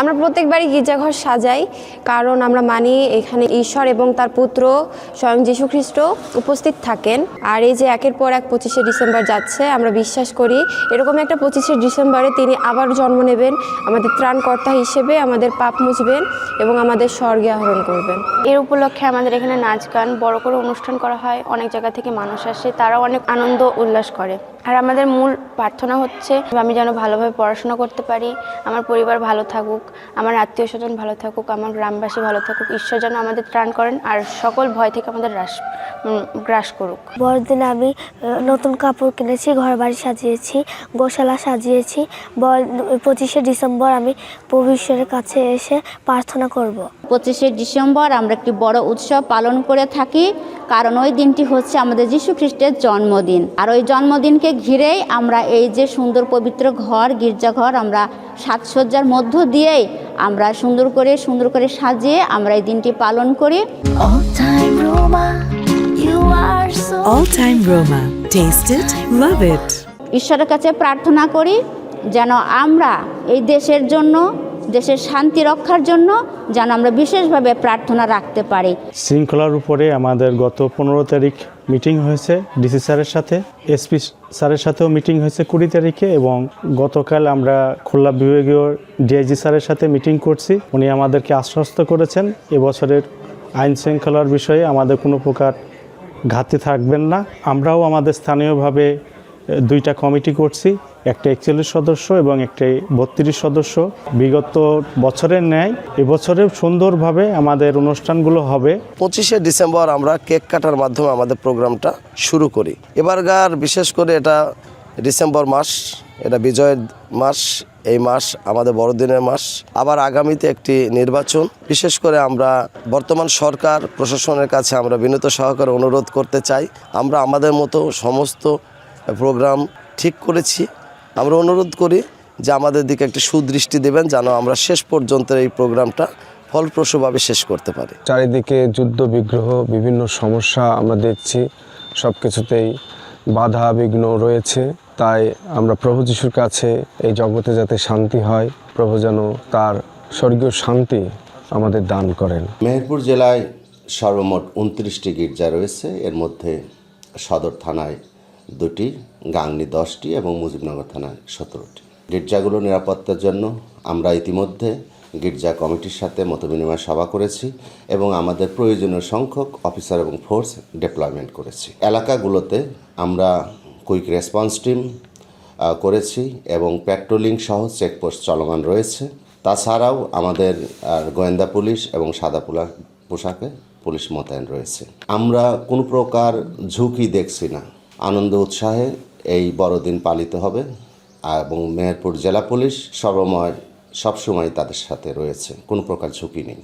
আমরা প্রত্যেকবারই গির্জাঘর সাজাই, কারণ আমরা মানি এখানে ঈশ্বর এবং তার পুত্র স্বয়ং যীশু খ্রিস্ট উপস্থিত থাকেন। আর এই যে একের পর এক পঁচিশে ডিসেম্বর যাচ্ছে, আমরা বিশ্বাস করি এরকম একটা পঁচিশে ডিসেম্বরে তিনি আবার জন্ম নেবেন, আমাদের ত্রাণকর্তা হিসেবে আমাদের পাপ মুছবেন এবং আমাদের স্বর্গে আহরণ করবেন। এর উপলক্ষে আমাদের এখানে নাচ গান বড় করে অনুষ্ঠান করা হয়। অনেক জায়গা থেকে মানুষ আসে, তারাও অনেক আনন্দ উল্লাস করে। আর আমাদের মূল প্রার্থনা হচ্ছে আমি যেন ভালোভাবে পড়াশোনা করতে পারি, আমার পরিবার ভালো থাকুক, আমার আত্মীয় স্বজন ভালো থাকুক, আমার গ্রামবাসী ভালো থাকুক, ঈশ্বর যেন আমাদের ত্রাণ করেন আর সকল ভয় থেকে আমাদের হ্রাস গ্রাস করুক বড়দিনে আমি নতুন কাপড় কিনেছি ঘর বাড়ি সাজিয়েছি, গোশালা সাজিয়েছি পঁচিশে ডিসেম্বর আমি প্রভু ঈশ্বরের কাছে এসে প্রার্থনা করব। পঁচিশে ডিসেম্বর আমরা একটি বড় উৎসব পালন করে থাকি কারণ ওই দিনটি হচ্ছে আমাদের যীশু খ্রিস্টের জন্মদিন আর ওই জন্মদিনকে ঘিরেই আমরা এই যে সুন্দর পবিত্র ঘর গির্জাঘর আমরা সাজসজ্জার মধ্য দিয়েই আমরা সুন্দর করে সুন্দর করে সাজিয়ে আমরা এই দিনটি পালন করি All time Roma, you are so All Time Roma. Taste it, love it. ঈশ্বরের কাছে প্রার্থনা করি যেন আমরা এই দেশের জন্য দেশের শান্তি রক্ষার জন্য যেন আমরা বিশেষভাবে প্রার্থনা রাখতে পারি। শৃঙ্খলার উপরে আমাদের গত পনেরো তারিখ মিটিং হয়েছে ডিসি স্যারের সাথে, এসপি স্যারের সাথেও মিটিং হয়েছে কুড়ি তারিখে এবং গতকাল আমরা খুলনা বিভাগীয় ডিআইজি স্যারের সাথে মিটিং করছি। উনি আমাদেরকে আশ্বস্ত করেছেন, এবছরের আইন শৃঙ্খলার বিষয়ে আমাদের কোনো প্রকার ঘাটতি থাকবেন না। আমরাও আমাদের স্থানীয়ভাবে দুইটা কমিটি করছি, একটা একচল্লিশ সদস্য এবং একটা বত্রিশ সদস্য। বিগত বছরের ন্যায় এবছরে সুন্দরভাবে আমাদের অনুষ্ঠানগুলো হবে। পঁচিশে ডিসেম্বর আমরা কেক কাটার মাধ্যমে আমাদের প্রোগ্রামটা শুরু করি। এবারকার বিশেষ করে এটা ডিসেম্বর মাস, এটা বিজয়ের মাস, এই মাস আমাদের বড়দিনের মাস। আবার আগামীতে একটি নির্বাচন। বিশেষ করে আমরা বর্তমান সরকার, প্রশাসনের কাছে আমরা বিনীত সহকারে অনুরোধ করতে চাই। আমরা আমাদের মতো সমস্ত প্রোগ্রাম ঠিক করেছি। আমরা অনুরোধ করি যে আমাদের দিকে একটি সুদৃষ্টি দেবেন যেন আমরা শেষ পর্যন্ত এই প্রোগ্রামটা ফলপ্রসূভাবে শেষ করতে পারি। চারিদিকে যুদ্ধ বিগ্রহ বিভিন্ন সমস্যা আমরা দেখছি। সব কিছুতেই বাধা বিঘ্ন রয়েছে। তাই আমরা প্রভু যিশুর কাছে এই জগতে যাতে শান্তি হয় প্রভু যেন তার স্বর্গীয় শান্তি আমাদের দান করেন। মেহেরপুর জেলায় সর্বমোট উনত্রিশটি গির্জা রয়েছে। এর মধ্যে সদর থানায় দুটি, গাংনি দশটি এবং মুজিবনগর থানায় সতেরোটি। গির্জাগুলো নিরাপত্তার জন্য আমরা ইতিমধ্যে গির্জা কমিটির সাথে মতবিনিময় সভা করেছি এবং আমাদের প্রয়োজনীয় সংখ্যক অফিসার এবং ফোর্স ডিপ্লয়মেন্ট করেছি। এলাকাগুলোতে আমরা কুইক রেসপন্স টিম করেছি এবং পেট্রোলিং সহ চেকপোস্ট চলমান রয়েছে। তাছাড়াও আমাদের গোয়েন্দা পুলিশ এবং সাদা পোলা- পোশাকে পুলিশ মোতায়েন রয়েছে। আমরা কোনো প্রকার ঝুঁকি দেখছি না। আনন্দ উৎসাহে এই বড়দিন পালিত হবে এবং মেহেরপুর জেলা পুলিশ সর্বময় সবসময় তাদের সাথে রয়েছে। কোনো প্রকার ঝুঁকি নেই।